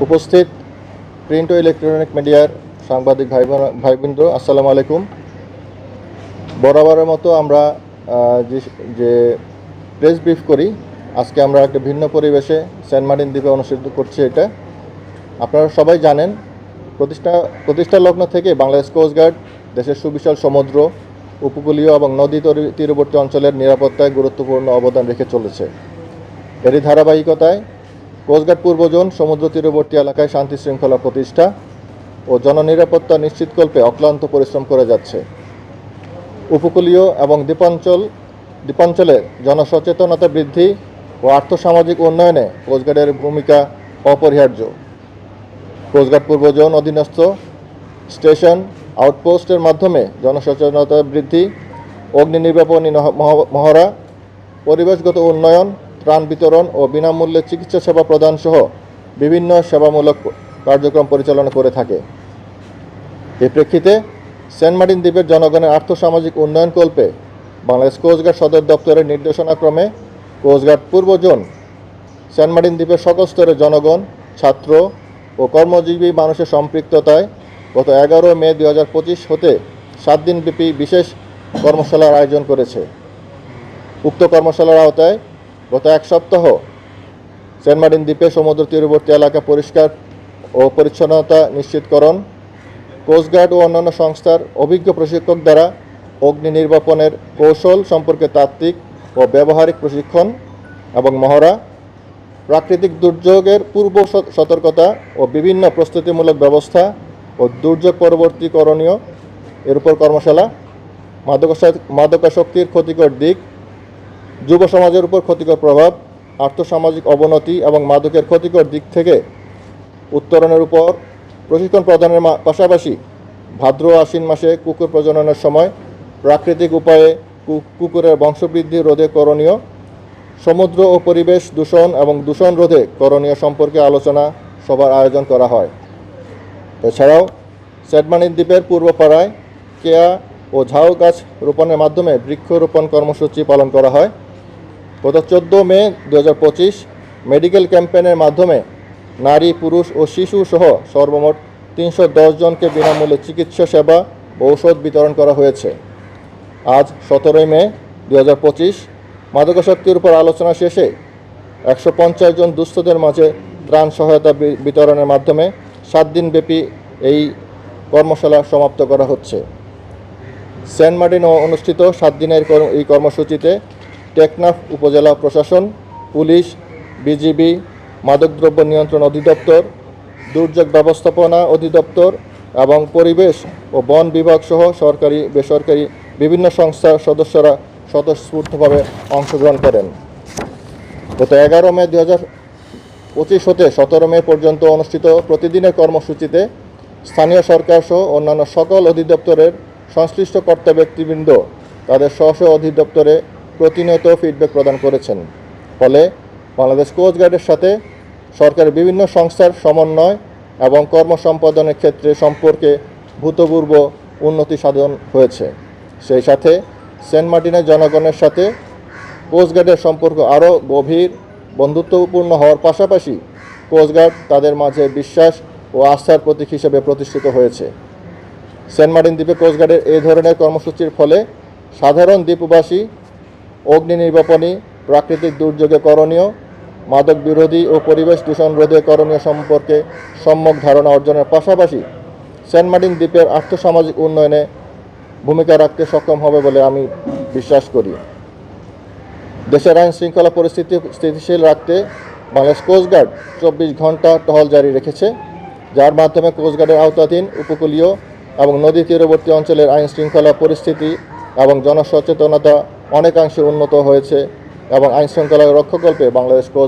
উপস্থিত প্রিন্ট ও ইলেকট্রনিক মিডিয়ার সাংবাদিক ভাই বোন- ভাইবৃন্দ, আসসালামু আলাইকুম। বরাবরের মতো আমরা যে- প্রেস ব্রিফ করি, আজকে আমরা একটা ভিন্ন পরিবেশে সেন্ট মার্টিন দ্বীপে অনুষ্ঠিত করছি এটা। আপনারা সবাই জানেন, প্রতিষ্ঠা প্রতিষ্ঠা লগ্ন থেকে বাংলাদেশ কোস্টগার্ড দেশের সুবিশাল সমুদ্র, উপকূলীয় এবং নদী তরি- তীরবর্তী অঞ্চলের নিরাপত্তায় গুরুত্বপূর্ণ অবদান রেখে চলেছে। এরই ধারাবাহিকতায় কোস্টগার্ড পূর্বজন সমুদ্র তীরবর্তী এলাকায় শান্তি শৃঙ্খলা প্রতিষ্ঠা ও জননিরাপত্তা নিশ্চিতকল্পে অক্লান্ত পরিশ্রম করে যাচ্ছে। উপকূলীয় এবং দ্বীপাঞ্চল, দ্বীপাঞ্চলের জনসচেতনতা বৃদ্ধি ও আর্থসামাজিক উন্নয়নে কোস্টগার্ডের ভূমিকা অপরিহার্য। কোস্টগার্ড পূর্বজন অধীনস্থ স্টেশন আউটপোস্টের মাধ্যমে জনসচেতনতা বৃদ্ধি অগ্নি নির্বাপনী মহড়া, পরিবেশগত উন্নয়ন ত্রাণ বিতরণ ও বিনামূল্যে চিকিৎসা সেবা প্রদান সহ বিভিন্ন সেবামূলক কার্যক্রম পরিচালনা করে থাকে। এ প্রেক্ষিতে সেন্ট মার্টিন দ্বীপের জনগণের আর্থসামাজিক উন্নয়ন কল্পে বাংলাদেশ কোস্টগার্ড সদর দপ্তরের নির্দেশনাক্রমে কোস্টগার্ড পূর্ব জোন, সেন্ট মার্টিন দ্বীপের সকল স্তরের জনগণ, ছাত্র ও কর্মজীবী মানুষের সম্পৃক্ততায় গত এগারো মে দুই হাজার পঁচিশ হতে সাত দিনব্যাপী বিশেষ কর্মশালার আয়োজন করেছে। উক্ত কর্মশালার আওতায় গত এক সপ্তাহ সেন্ট মার্টিন দ্বীপে সমুদ্র তীরবর্তী এলাকা পরিষ্কার ও পরিচ্ছন্নতা নিশ্চিতকরণ কোস্টগার্ড ও অন্যান্য সংস্থার অভিজ্ঞ প্রশিক্ষক দ্বারা অগ্নি নির্বাপনের কৌশল সম্পর্কে তাত্ত্বিক ও ব্যবহারিক প্রশিক্ষণ এবং মহড়া, প্রাকৃতিক দুর্যোগের পূর্ব সতর্কতা ও বিভিন্ন প্রস্তুতিমূলক ব্যবস্থা ও দুর্যোগ পরবর্তী করণীয় এর উপর কর্মশালা মাদকাসক্তির ক্ষতিকর দিক যুব সমাজের উপর ক্ষতিকর প্রভাব, আর্থসামাজিক অবনতি এবং মাদকের ক্ষতিকর দিক থেকে উত্তরণের উপর প্রশিক্ষণ প্রদানের পাশাপাশি ভাদ্র আশ্বিন মাসে কুকুর প্রজননের সময় প্রাকৃতিক উপায়ে কুকুরের বংশবৃদ্ধি রোধে করণীয়। সমুদ্র ও পরিবেশ দূষণ এবং দূষণ রোধে করণীয় সম্পর্কে আলোচনা সভার আয়োজন করা হয়। এছাড়াও সেটমানির দ্বীপের পূর্বপাড়ায় কেয়া ও ঝাউ গাছ রোপণের মাধ্যমে বৃক্ষরোপণ কর্মসূচি পালন করা হয়। গত চোদ্দ মে দু হাজার পঁচিশ মেডিকেল ক্যাম্পেনের মাধ্যমে নারী, পুরুষ ও শিশু সহ সর্বমোট তিনশো জনকে বিনামূল্যে চিকিৎসা সেবা ও ঔষধ বিতরণ করা হয়েছে। আজ সতেরোই মে দু হাজার পঁচিশ মাদকাসক্তির উপর আলোচনা শেষে একশো পঞ্চাশ জন দুস্থদের মাঝে ত্রাণ সহায়তা বিতরণের মাধ্যমে সাত দিনব্যাপী এই কর্মশালা সমাপ্ত করা হচ্ছে। সেন্ট মার্টিনে অনুষ্ঠিত সাত দিনের এই কর্মসূচিতে টেকনাফ উপজেলা প্রশাসন, পুলিশ, বিজিবি, মাদকদ্রব্য নিয়ন্ত্রণ অধিদপ্তর, দুর্যোগ ব্যবস্থাপনা অধিদপ্তর এবং পরিবেশ ও বন বিভাগ সহ সরকারি, বেসরকারি বিভিন্ন সংস্থার সদস্যরা স্বতঃস্ফূর্তভাবে অংশগ্রহণ করেন। গত এগারো মে দু হাজার পঁচিশ হতে সতেরো মে পর্যন্ত অনুষ্ঠিত প্রতিদিনের কর্মসূচিতে স্থানীয় সরকার সহ অন্যান্য সকল অধিদপ্তরের সংশ্লিষ্ট কর্তা ব্যক্তিবৃন্দ, তাদের স্ব স্ব অধিদপ্তরে প্রতিনিয়ত ফিডব্যাক প্রদান করেছেন। ফলে বাংলাদেশ কোস্টগার্ডের সাথে সরকারের বিভিন্ন সংস্থার সমন্বয় এবং কর্ম সম্পাদনের ক্ষেত্রে সম্পর্কে ভূতপূর্ব উন্নতি সাধন হয়েছে। সেই সাথে সেন্ট মার্টিনের জনগণের সাথে কোস্টগার্ডের সম্পর্ক আরও গভীর, বন্ধুত্বপূর্ণ হওয়ার পাশাপাশি কোস্টগার্ড তাদের মাঝে বিশ্বাস ও আস্থার প্রতীক হিসেবে প্রতিষ্ঠিত হয়েছে। সেন্ট মার্টিন দ্বীপে কোস্টগার্ডের এই ধরনের কর্মসূচির ফলে সাধারণ দ্বীপবাসী অগ্নি নির্বাপনী প্রাকৃতিক দুর্যোগে করণীয়, মাদক বিরোধী ও পরিবেশ দূষণ রোধে করণীয় সম্পর্কে সম্যক ধারণা অর্জনের পাশাপাশি সেন্ট মার্টিন দ্বীপের আর্থসামাজিক উন্নয়নে ভূমিকা রাখতে সক্ষম হবে বলে আমি বিশ্বাস করি। দেশের আইন শৃঙ্খলা পরিস্থিতি স্থিতিশীল রাখতে বাংলাদেশ কোস্টগার্ড চব্বিশ ঘণ্টা টহল জারি রেখেছে, যার মাধ্যমে কোস্টগার্ডের আওতাধীন, উপকূলীয় এবং নদী তীরবর্তী অঞ্চলের আইন শৃঙ্খলা পরিস্থিতি এবং জনসচেতনতা অনেকাংশে উন্নত হয়েছে এবং আইনশৃঙ্খলা রক্ষাকল্পে বাংলাদেশ কোস্ট